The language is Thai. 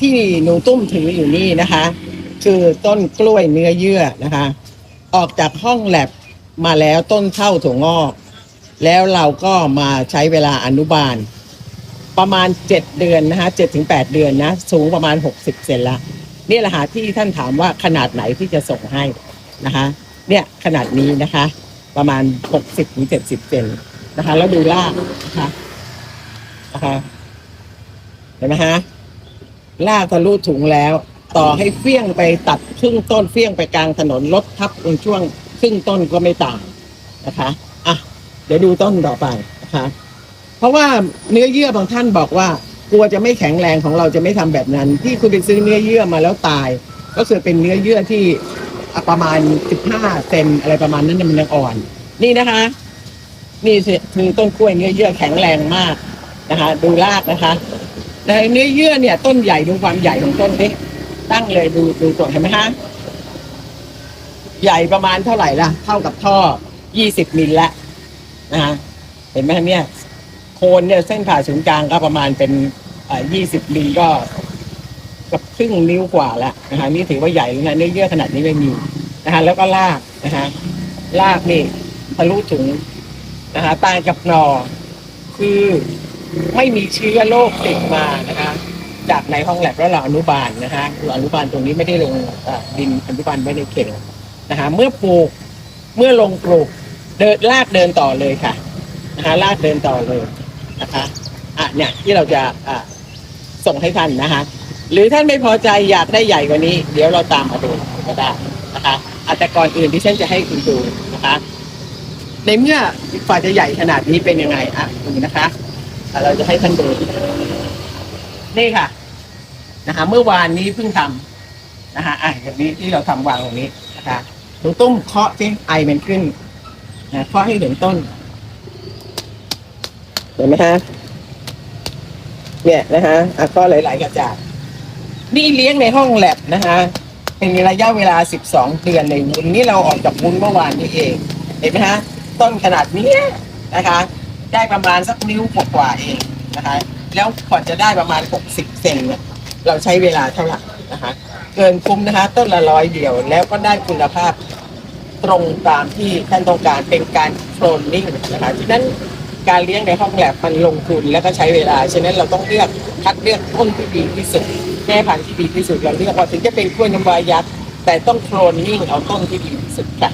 ที่หนูตุ้มถืออยู่นี่นะคะ คือต้นกล้วยเนื้อเยื่อนะคะ ออกจากห้องแลบมาแล้วต้นเท่าถั่วงอก แล้วเราก็มาใช้เวลาอนุบาล ประมาณ 7 เดือนนะคะ7ถึง8เดือนนะ สูงประมาณ 60 เซนละนี่แหละค่ะที่ท่านถามว่าขนาดไหนที่จะส่งให้นะคะ เนี่ยขนาดนี้นะคะ ประมาณ 60ถึง70เซนนะคะ แล้วดูรากนะคะนะคะเห็นไหมฮะ รากทะลุถุงแล้ว ต่อให้เฟี้ยงไปตัดครึ่งต้นเฟี้ยงไปกลางถนนรถทับตรงช่วงครึ่งต้นก็ไม่ต่างนะคะอะเดี๋ยวดูต้นต่อไปนะคะ เพราะว่าเนื้อเยื่อบางท่านบอกว่ากลัวจะไม่แข็งแรงของเราจะไม่ทำแบบนั้น ที่คุณไปซื้อเนื้อเยื่อมาแล้วตาย ก็คือเป็นเนื้อเยื่อที่ประมาณ 15เซนอะไรประมาณนั้นน่ะมันยังอ่อน นี่นะคะ นี่คือต้นกล้วยเนื้อเยื่อแข็งแรงมากนะคะ ดูรากนะคะ แต่เนื้อเยื่อเนี่ย ต้นใหญ่ดูความใหญ่ของต้นนี้ตั้งเลยดูดูตัวเห็นไหมคะใหญ่ประมาณเท่าไหร่ล่ะ เท่ากับท่อ 20 มิลละนะคะเห็นไหมคะเนี่ย โคนเนี่ยเส้นผ่าศูนย์กลางก็ประมาณเป็นยี่สิบมิลก็กับครึ่งนิ้วกว่าแล้วนะคะนี่ถือว่าใหญ่แล้วนะเนื้อเยื่อขนาดนี้ไม่มีนะคะแล้วก็ลากนะคะลากนี่ทะลุถุงนะคะตายกับหนอคือ ไม่มีเชื้อโรคติดมานะคะ จากในห้องแลบแล้วเราอนุบาลนะคะเราอนุบาลตรงนี้ไม่ได้ลงดินอนุบาลไว้ในเข่งนะคะ เมื่อปลูกเมื่อลงปลูกเดินลากเดินต่อเลยค่ะนะคะลากเดินต่อเลยนะคะอะเนี่ยที่เราจะอะส่งให้ท่านนะคะ หรือท่านไม่พอใจอยากได้ใหญ่กว่านี้ เดี๋ยวเราตามมาดูก็ได้นะคะอะแต่ก่อนอื่นที่ฉันจะให้คุณดูนะคะ ในเมื่อฝ่ายจะใหญ่ขนาดนี้เป็นยังไงอะดูนะคะ เราจะให้ท่านดูนี่ค่ะ นะคะ เมื่อวานนี้เพิ่งทำนะคะอะอย่างนี้ที่เราทำวางตรงนี้นะคะหนูตุ้มเคาะสิไอมันขึ้นนะเคาะให้เห็นต้นเห็นไหมฮะเนี่ยนะฮะอะก็หลาย ๆ กระจาดนี่เลี้ยงในห้องแลบนะคะเป็นระยะเวลา 12 เดือนในวุ้นนี่เราออกจากวุ้นเมื่อวานนี้เอง เห็นไหมฮะ ต้นขนาดนี้นะคะ ได้ประมาณสักนิ้วกว่าๆเองนะคะ แล้วกว่าจะได้ประมาณ 60 เซนเนี่ยเราใช้เวลาเท่าไหร่นะคะ เกินคุ้มนะคะ ต้นละร้อยเดียวแล้วก็ได้คุณภาพตรงตามที่ท่านต้องการเป็นการโคลนนิ่งนะคะฉะนั้นการเลี้ยงในห้องแลบมันลงทุนแล้วก็ใช้เวลา ฉะนั้นเราต้องเลือกคัดเลือกต้นที่ดีที่สุดแม่พันธุ์ที่ดีที่สุดเราเลือกว่าถึงจะเป็นกล้วยน้ำว้ายักษ์แต่ต้องโคลนนิ่งเอาต้นที่ดีที่สุดค่ะ